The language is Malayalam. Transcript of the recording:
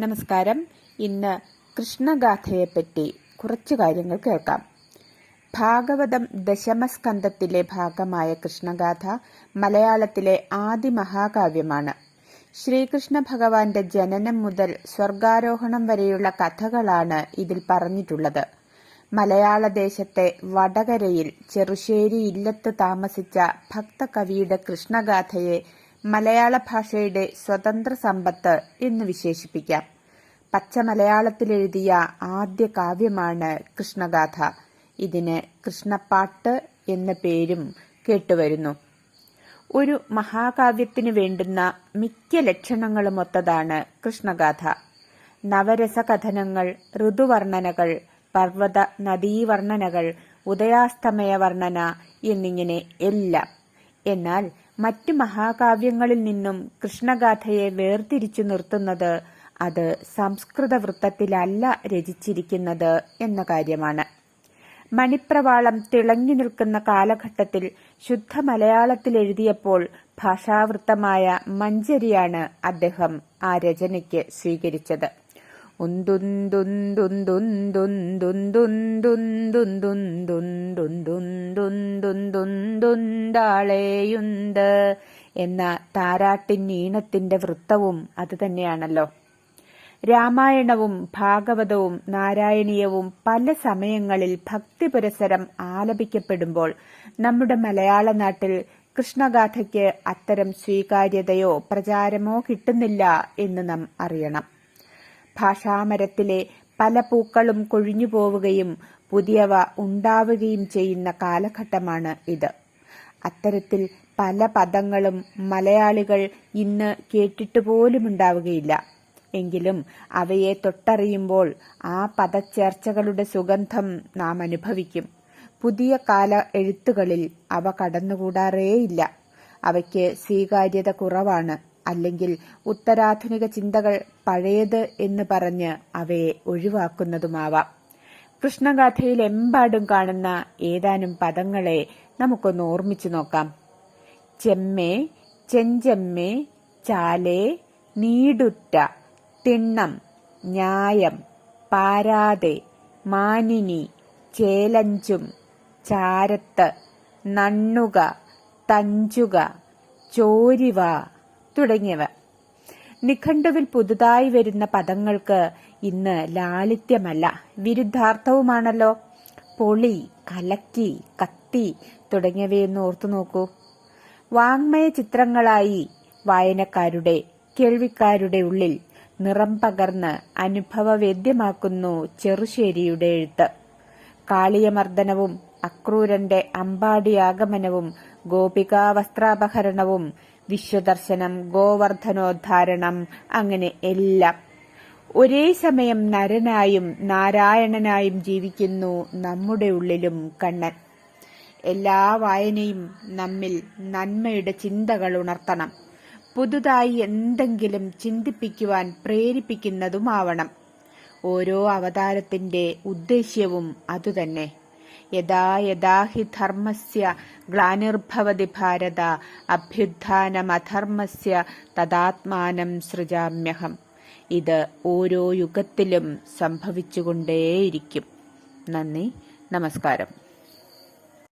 നമസ്കാരം. ഇന്ന് കൃഷ്ണഗാഥയെപ്പറ്റി കുറച്ചു കാര്യങ്ങൾ കേൾക്കാം. ഭാഗവതം ദശമസ്കന്ധത്തിലെ ഭാഗമായ കൃഷ്ണഗാഥ മലയാളത്തിലെ ആദ്യ മഹാകാവ്യമാണ്. ശ്രീകൃഷ്ണ ഭഗവാന്റെ ജനനം മുതൽ സ്വർഗാരോഹണം വരെയുള്ള കഥകളാണ് ഇതിൽ പറഞ്ഞിട്ടുള്ളത്. മലയാള ദേശത്തെ വടകരയിൽ ചെറുശ്ശേരി ഇല്ലത്ത് താമസിച്ച ഭക്തകവിയുടെ കൃഷ്ണഗാഥയെ മലയാള ഭാഷയുടെ സ്വതന്ത്ര സമ്പത്ത് എന്ന് വിശേഷിപ്പിക്കാം. പച്ച മലയാളത്തിലെഴുതിയ ആദ്യ കാവ്യമാണ് കൃഷ്ണഗാഥ. ഇതിന് കൃഷ്ണപ്പാട്ട് എന്ന പേരും കേട്ടുവരുന്നു. ഒരു മഹാകാവ്യത്തിന് വേണ്ടുന്ന മിക്ക ലക്ഷണങ്ങളുമൊത്തതാണ് കൃഷ്ണഗാഥ. നവരസകഥനങ്ങൾ ഋതുവർണനകൾ പർവത നദീവർണനകൾ ഉദയാസ്തമയ വർണന എന്നിങ്ങനെ എല്ലാം. എന്നാൽ മറ്റു മഹാകാവ്യങ്ങളിൽ നിന്നും കൃഷ്ണഗാഥയെ വേർതിരിച്ചു നിർത്തുന്നത് അത് സംസ്കൃത വൃത്തത്തിലല്ല രചിച്ചിരിക്കുന്നത് എന്ന കാര്യമാണ്. മണിപ്രവാളം തിളങ്ങി നിൽക്കുന്ന കാലഘട്ടത്തിൽ ശുദ്ധ മലയാളത്തിൽ എഴുതിയപ്പോൾ ഭാഷാവൃത്തമായ മഞ്ചരിയാണ് അദ്ദേഹം ആ രചനയ്ക്ക് സ്വീകരിച്ചത്. തുന്തുന്തുന്തുന്താളേയുന്ത് എന്ന താരാട്ടിൻ ഈണത്തിന്റെ വൃത്തവും അതുതന്നെയാണല്ലോ രാമായണവും ഭാഗവതവും നാരായണീയവും പല സമയങ്ങളിൽ ഭക്തിപുരസരം ആലപിക്കപ്പെടുമ്പോൾ നമ്മുടെ മലയാള നാട്ടിൽ കൃഷ്ണഗാഥയ്ക്ക് അത്തരം സ്വീകാര്യതയോ പ്രചാരമോ കിട്ടുന്നില്ല എന്ന് നാം അറിയണം. ഭാഷാമരത്തിലെ പല പൂക്കളും കൊഴിഞ്ഞു പോവുകയും പുതിയവ ഉണ്ടാവുകയും ചെയ്യുന്ന കാലഘട്ടമാണ് ഇത്. അത്തരത്തിൽ പല പദങ്ങളും മലയാളികൾ ഇന്ന് കേട്ടിട്ട് പോലുമുണ്ടാവുകയില്ല എങ്കിലും അവയെ തൊട്ടറിയുമ്പോൾ ആ പദച്ചേർച്ചകളുടെ സുഗന്ധം നാം അനുഭവിക്കും. പുതിയ കാല എഴുത്തുകളിൽ അവ കടന്നുകൂടാറേയില്ല. അവയ്ക്ക് സ്വീകാര്യത കുറവാണ്. അല്ലെങ്കിൽ ഉത്തരാധുനിക ചിന്തകൾ പഴയത് എന്ന് പറഞ്ഞ് അവയെ ഒഴിവാക്കുന്നതുമാവാം. കൃഷ്ണഗാഥയിൽ എമ്പാടും കാണുന്ന ഏതാനും പദങ്ങളെ നമുക്കൊന്ന് ഓർമ്മിച്ചു നോക്കാം. ചെമ്മേ ചെഞ്ചെമ്മേ ചാലേ നീടുറ്റ തിണ്ണം ന്യായം പാരാതെ മാനിനി ചേലഞ്ചും ചാരത്ത് നണ്ണുക തഞ്ചുക ചോരിവ തുടങ്ങിയവ. നിഘണ്ടുവിൽ പുതുതായി വരുന്ന പദങ്ങൾക്ക് ഇന്ന് ലാളിത്യമല്ല വിരുദ്ധാർത്ഥവുമാണല്ലോ. പൊളി കലക്കി കത്തി തുടങ്ങിയവയെന്ന് ഓർത്തു നോക്കൂ. വാങ്മയ ചിത്രങ്ങളായി വായനക്കാരുടെ കേൾവിക്കാരുടെ ഉള്ളിൽ നിറം പകർന്ന് അനുഭവവേദ്യമാക്കുന്നു ചെറുശ്ശേരിയുടെ എഴുത്ത്. കാളിയമർദ്ദനവും അക്രൂരന്റെ അമ്പാടിയാഗമനവും ഗോപികാ വസ്ത്രാപഹരണവും വിശ്വദർശനം ഗോവർദ്ധനോദ്ധാരണം അങ്ങനെ എല്ലാം. ഒരേ സമയം നരനായും നാരായണനായും ജീവിക്കുന്നു നമ്മുടെ ഉള്ളിലും കണ്ണൻ. എല്ലാ വായനയും നമ്മിൽ നന്മയുടെ ചിന്തകൾ ഉണർത്തണം. പുതുതായി എന്തെങ്കിലും ചിന്തിപ്പിക്കുവാൻ പ്രേരിപ്പിക്കുന്നതുമാവണം. ഓരോ അവതാരത്തിന്റെ ഉദ്ദേശ്യവും അതുതന്നെ. യഥാ യഥാ ഹി ധർമ്മസ്യ ഗ്ലാനിർഭവതി ഭാരത അഭ്യുത്ഥാനമധർമ്മസ്യ തദാത്മാനം സൃജാമ്യഹം. ഇത് ഓരോ യുഗത്തിലും സംഭവിച്ചുകൊണ്ടേയിരിക്കും. നന്ദി നമസ്കാരം.